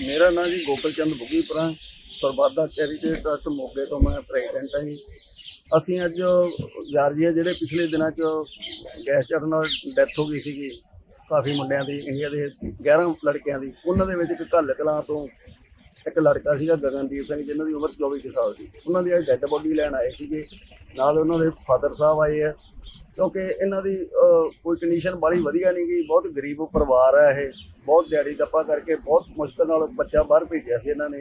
ਮੇਰਾ ਨਾਮ ਜੀ ਗੋਪਲ ਚੰਦ ਬੁੱਗੀਪੁਰਾ ਸਰਬਾਦਾ ਚੈਰੀਟੇਬਲ ਟਰਸਟ ਮੋਗੇ ਤੋਂ ਮੈਂ ਪ੍ਰੈਜ਼ੀਡੈਂਟ ਹਾਂ ਜੀ। ਅਸੀਂ ਅੱਜ ਯਾਰ ਜੀ ਜਿਹੜੇ ਪਿਛਲੇ ਦਿਨਾਂ 'ਚ ਗੈਸ ਚੜਨ ਨਾਲ ਡੈਥ ਹੋ ਗਈ ਸੀਗੀ, ਕਾਫੀ ਮੁੰਡਿਆਂ ਦੀ, ਇੰਡੀਆ ਦੇ 11 ਲੜਕਿਆਂ ਦੀ, ਉਹਨਾਂ ਦੇ ਵਿੱਚ ਇੱਕ ਘੱਲ ਕਲਾਂ ਤੋਂ ਇੱਕ ਲੜਕਾ ਸੀਗਾ ਗਗਨਦੀਪ ਸਿੰਘ ਜਿਨ੍ਹਾਂ ਦੀ ਉਮਰ 24 ਕੁ ਸਾਲ ਸੀ। ਉਹਨਾਂ ਦੀ ਅੱਜ ਡੈੱਡ ਬੋਡੀ ਲੈਣ ਆਏ ਸੀਗੇ। ਨਾਲ ਉਹਨਾਂ ਦੇ ਫਾਦਰ ਸਾਹਿਬ ਆਏ ਆ। ਕਿਉਂਕਿ ਇਹਨਾਂ ਦੀ ਕੋਈ ਕੰਡੀਸ਼ਨ ਬਾਲੀ ਵਧੀਆ ਨਹੀਂ ਗਈ। ਬਹੁਤ ਗਰੀਬ ਪਰਿਵਾਰ ਹੈ ਇਹ। ਬਹੁਤ ਦਿਹਾੜੀ ਦੱਪਾ ਕਰਕੇ ਬਹੁਤ ਮੁਸ਼ਕਲ ਨਾਲ ਬੱਚਾ ਬਾਹਰ ਭੇਜਿਆ ਸੀ ਇਹਨਾਂ ਨੇ।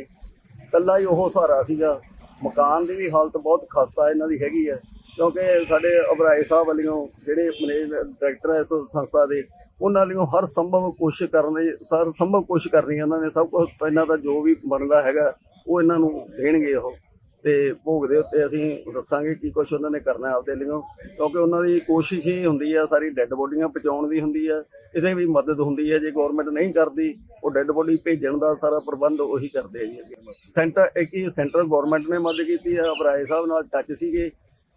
ਇਕੱਲਾ ਹੀ ਉਹ ਸਹਾਰਾ ਸੀਗਾ। ਮਕਾਨ ਦੀ ਵੀ ਹਾਲਤ ਬਹੁਤ ਖਸਤਾ ਇਹਨਾਂ ਦੀ ਹੈਗੀ ਹੈ ਕਿਉਂਕਿ ਸਾਡੇ ਅਬਰਾਏ ਸਾਹਿਬ ਵੱਲੋਂ ਜਿਹੜੇ ਮੈਨੇਜ ਡਾਇਰੈਕਟਰ ਹੈ ਇਸ ਸੰਸਥਾ ਦੇ, ਉਹਨਾਂ ਵੱਲੋਂ ਹਰ ਸੰਭਵ ਕੋਸ਼ਿਸ਼ ਕਰਨ ਦੀ ਸਰ ਸੰਭਵ ਕੋਸ਼ਿਸ਼ ਕਰਨੀ ਉਹਨਾਂ ਨੇ, ਸਭ ਕੁਝ ਇਹਨਾਂ ਦਾ ਜੋ ਵੀ ਬਣਦਾ ਹੈਗਾ, ਉਹ ਇਹਨਾਂ ਨੂੰ ਦੇਣਗੇ ਉਹ। ਤੇ ਭੋਗ ਦੇ ਉੱਤੇ ਅਸੀਂ ਦੱਸਾਂਗੇ ਕੀ ਕੁਝ ਉਹਨਾਂ ਨੇ ਕਰਨਾ ਆਪਦੇ ਲਈ ਕਿਉਂਕਿ ਉਹਨਾਂ ਦੀ ਕੋਸ਼ਿਸ਼ ਹੀ ਹੁੰਦੀ ਆ ਸਾਰੀ ਡੈੱਡ ਬੋਡੀਆਂ ਪਹੁੰਚਾਉਣ ਦੀ ਹੁੰਦੀ ਆ ਕਿਸੇ ਵੀ ਮਦਦ ਹੁੰਦੀ ਹੈ, ਜੇ ਗਵਰਨਮੈਂਟ ਨਹੀਂ ਕਰਦੀ, ਉਹ ਡੈੱਡ ਬੋਡੀ ਭੇਜਣ ਦਾ ਸਾਰਾ ਪ੍ਰਬੰਧ ਉਹੀ ਕਰਦੇ ਆ ਜੀ ਅੱਗੇ। ਸੈਂਟਰ, ਇੱਕ ਹੀ ਸੈਂਟਰ ਗਵਰਨਮੈਂਟ ਨੇ ਮਦਦ ਕੀਤੀ ਆ ਅਬਰਾਏ ਸਾਹਿਬ ਨਾਲ ਟੱਚ ਸੀਗੇ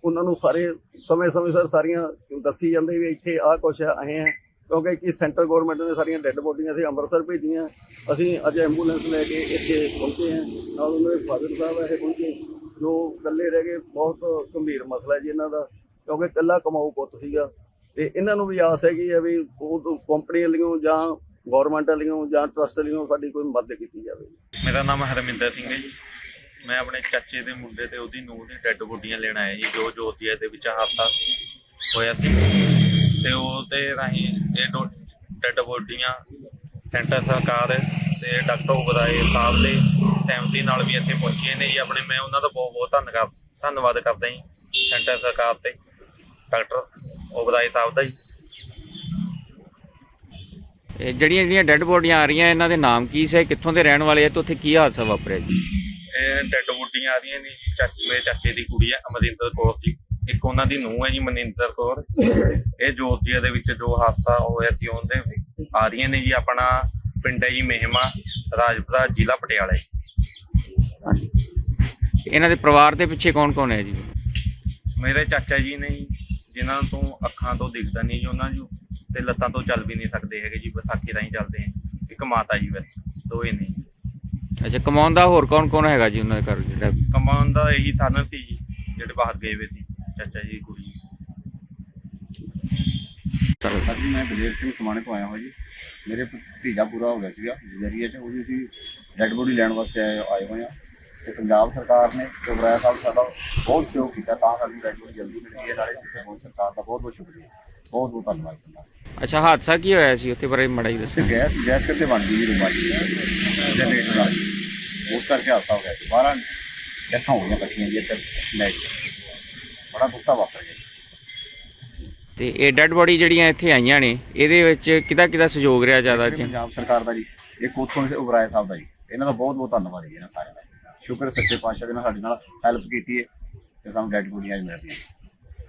ਉਹਨਾਂ ਨੂੰ ਸਾਰੇ ਸਮੇਂ ਸਮੇਂ ਸਿਰ ਸਾਰੀਆਂ ਦੱਸੀ ਜਾਂਦੇ ਵੀ ਇੱਥੇ ਆਹ ਕੁਛ ਹੈ ਆਏ ਹੈ ਕਿਉਂਕਿ ਕਿ ਸੈਂਟਰ ਗਵਰਨਮੈਂਟ ਨੇ ਸਾਰੀਆਂ ਡੈੱਡ ਬੋਡੀਆਂ ਇੱਥੇ ਅੰਮ੍ਰਿਤਸਰ ਭੇਜੀਆਂ। ਅਸੀਂ ਅੱਜ ਐਂਬੂਲੈਂਸ ਲੈ ਕੇ ਇੱਥੇ ਪਹੁੰਚੇ ਹਾਂ। ਨਾਲ ਉਹਨਾਂ ਦੇ ਫਾਦਰ ਸਾਹਿਬ ਇਹ ਪਹੁੰਚੇ ਜੋ ਇਕੱਲੇ ਰਹਿ ਗਏ, ਬਹੁਤ ਗੰਭੀਰ ਮਸਲਾ ਜੀ ਇਹਨਾਂ ਦਾ। ਕਿਉਂਕਿ ਇਕੱਲਾ ਕਮਾਊ ਪੁੱਤ ਸੀਗਾ। ਤੇ ਇਹਨਾਂ ਨੂੰ ਵੀ ਆਸ ਹੈਗੀ ਹੈ ਵੀ ਉਹ ਕੰਪਨੀ ਵੱਲੋਂ ਜਾਂ ਗਵਰਨਮੈਂਟ ਵੱਲੋਂ ਜਾਂ ਟਰਸਟ ਵੱਲੋਂ ਸਾਡੀ ਕੋਈ ਮਦਦ ਕੀਤੀ ਜਾਵੇ। ਮੇਰਾ ਨਾਮ ਹਰਮਿੰਦਰ ਸਿੰਘ ਹੈ ਜੀ। ਮੈਂ ਆਪਣੇ ਚਾਚੇ ਦੇ ਮੁੰਡੇ ਤੇ ਉਹਦੀ ਨੂੰਹ ਦੀ ਡੈੱਡ ਬੋਡੀਆਂ ਲੈਣ ਆਇਆ ਜੀ, ਜੋ ਜੋਤੀਆ ਦੇ ਵਿੱਚ ਹਾਦਸਾ ਹੋਇਆ ਸੀ। ਤੇ ਉਹਦੇ ਰਾਹੀਂ ਇਹ ਡੈੱਡ ਬੋਡੀਆਂ ਸੈਂਟਰ ਸਰਕਾਰ ਤੇ ਡਾਕਟਰ ਉਬਰਾਏ ਸਾਹਿਬ ਦੇ ਸਹਿਮਤੀ ਨਾਲ ਵੀ ਇੱਥੇ ਪਹੁੰਚੇ ਨੇ ਜੀ। ਆਪਣੇ ਮੈਂ ਉਹਨਾਂ ਦਾ ਬਹੁਤ ਬਹੁਤ ਧੰਨਵਾਦ ਧੰਨਵਾਦ ਕਰਦਾ ਜੀ, ਸੈਂਟਰ ਸਰਕਾਰ ਤੇ, ਡਾਕਟਰ ਉਬਰਾਏ ਸਾਹਿਬ ਦਾ ਜੀ। ਜਿਹੜੀਆਂ ਜਿਹੜੀਆਂ ਡੈੱਡ ਬੋਡੀਆਂ ਆ ਰਹੀਆਂ, ਇਹਨਾਂ ਦੇ ਨਾਮ ਕੀ ਸੀ, ਕਿੱਥੋਂ ਦੇ ਰਹਿਣ ਵਾਲੇ ਆ ਤੇ ਉੱਥੇ ਕੀ ਹਾਦਸਾ ਵਾਪਰਿਆ ਜੀ? ਡੈੱਡ ਬੋਡੀਆਂ ਆ ਰਹੀਆਂ ਨੇ ਜੀ ਚਾਚੇ ਮੇਰੇ ਚਾਚੇ ਦੀ ਕੁੜੀ ਹੈ ਅਮਰਿੰਦਰ ਕੌਰ ਜੀ। ਇੱਕ ਉਹਨਾਂ ਦੀ ਨੂੰਹ ਹੈ ਜੀ ਮਨਿੰਦਰ ਕੌਰ। ਇਹ ਜੋਤੀਆ ਦੇ ਵਿੱਚ ਜੋ ਹਾਦਸਾ ਹੋਇਆ ਸੀ ਉਹਦੇ ਆ ਰਹੀਆਂ ਨੇ ਜੀ ਆਪਣਾ ਪਿੰਡ ਹੈ ਜੀ ਮਹਿਮਾ ਰਾਜਪੁਰਾ ਜ਼ਿਲ੍ਹਾ ਪਟਿਆਲਾ। ਇਹਨਾਂ ਦੇ ਪਰਿਵਾਰ ਦੇ ਪਿੱਛੇ ਕੌਣ ਕੌਣ ਹੈ ਜੀ? ਮੇਰੇ ਚਾਚਾ ਜੀ ਨੇ ਜੀ, ਜਿਨ੍ਹਾਂ ਤੋਂ ਅੱਖਾਂ ਤੋਂ ਦਿਖਦਾ ਨਹੀਂ ਜੀ ਉਹਨਾਂ ਨੂੰ ਤੇ ਲੱਤਾਂ ਤੋਂ ਚੱਲ ਵੀ ਨਹੀਂ ਸਕਦੇ ਹੈਗੇ ਜੀ ਵਿਸਾਖੀ ਰਾਹੀਂ ਚੱਲਦੇ ਆ। ਇੱਕ ਮਾਤਾ ਜੀ ਬਸ ਦੋਏ ਨੇ। ਜੀ। ਅੱਛਾ ਕਮਾਉਣ ਦਾ ਹੋਰ ਕੌਣ ਕੌਣ ਹੈਗਾ ਜੀ ਉਹਨਾਂ ਦੇ ਘਰ ਜਿਹੜਾ? ਕਮਾਉਣ ਦਾ ਇਹੀ ਸਾਧਨ ਸੀ ਜੀ ਜਿਹੜੇ ਬਾਹਰ ਗਏ ਹੋਏ ਸੀ ਚਾਚਾ ਜੀ ਕੁੜੀ। ਸਰ ਜੀ ਮੈਂ ਦਲੇਰ ਸਿੰਘ ਸਮਾਣੇ ਤੋਂ ਆਇਆ ਹਾਂ ਜੀ। ਮੇਰੇ ਭਤੀਜਾ ਪੂਰਾ ਹੋ ਗਿਆ ਸੀਗਾ ਜਰੀਏ ਚ। ਉਹਦੀ ਸੀ ਡੈੱਡ ਬੋਡੀ ਲੈਣ ਵਾਸਤੇ ਆਏ ਆਏ ਹੋਏ ਆ ਤੇ ਪੰਜਾਬ ਸਰਕਾਰ ਨੇ ਚੋਬਰਾਇਆ ਸਾਹਿਬ ਸਾਡਾ ਬਹੁਤ ਸਹਿਯੋਗ ਕੀਤਾ ਤਾਂ ਸਾਡੀ ਡੈੱਡ ਬੋਡੀ ਜਲਦੀ ਮਿਲ ਗਈ ਹੈ। ਨਾਲੇ ਬਹੁਤ ਸਰਕਾਰ ਦਾ ਬਹੁਤ ਬਹੁਤ ਸ਼ੁਕਰੀਆ। ਬਹੁਤ ਬਹੁਤ ਧੰਨਵਾਦ ਕਰਦਾ ਅੱਛਾ ਹਾਦਸਾ ਕੀ ਹੋਇਆ ਸੀ ਉੱਥੇ? ਬਾਰੇ ਮੜਾ ਹੀ ਦੱਸੋ। ਤੇ ਗੈਸ ਗੈਸ ਕਿੱਥੇ ਬਣ ਗਈ ਜੀ ਰੂਮਾਂ ਦੀ। ਜਨਰੇਟਰ ਨਾਲ। ਉਸ ਕਰਕੇ ਹਾਦਸਾ ਹੋ ਗਿਆ 12 ਡੈਥਾਂ ਹੋ ਗਈਆਂ ਇਕੱਠੀਆਂ ਜੀ ਇੱਥੇ ਨਾਈਟ ਚ। ਬੜਾ ਦੁੱਖਤਾ ਵਾਪਰ ਗਿਆ। ਤੇ ਇਹ ਡੈੱਡ ਬੋਡੀ ਜਿਹੜੀਆਂ ਇੱਥੇ ਆਈਆਂ ਨੇ ਇਹਦੇ ਵਿੱਚ ਕਿਹਦਾ ਕਿਹਦਾ ਸਹਿਯੋਗ ਰਿਹਾ ਜ਼ਿਆਦਾ ਇਹ ਜੀ ਪੰਜਾਬ ਸਰਕਾਰ ਦਾ ਜੀ। ਇੱਕ ਉੱਥੋਂ ਦੇ ਉਬਰਾਏ ਸਾਹਿਬ ਦਾ ਜੀ। ਇਹਨਾਂ ਦਾ ਬਹੁਤ ਬਹੁਤ ਧੰਨਵਾਦ ਜੀ ਇਹਨਾਂ ਸਾਰਿਆਂ ਦਾ। ਸ਼ੁਕਰ ਸੱਚੇ ਪਾਤਸ਼ਾਹ ਦੇ ਨਾਲ ਸਾਡੇ ਨਾਲ ਹੈਲਪ ਕੀਤੀ ਹੈ ਤੇ ਸਾਨੂੰ ਡੈਡ ਬੋਡੀਆਂ ਮਿਲਦੀਆਂ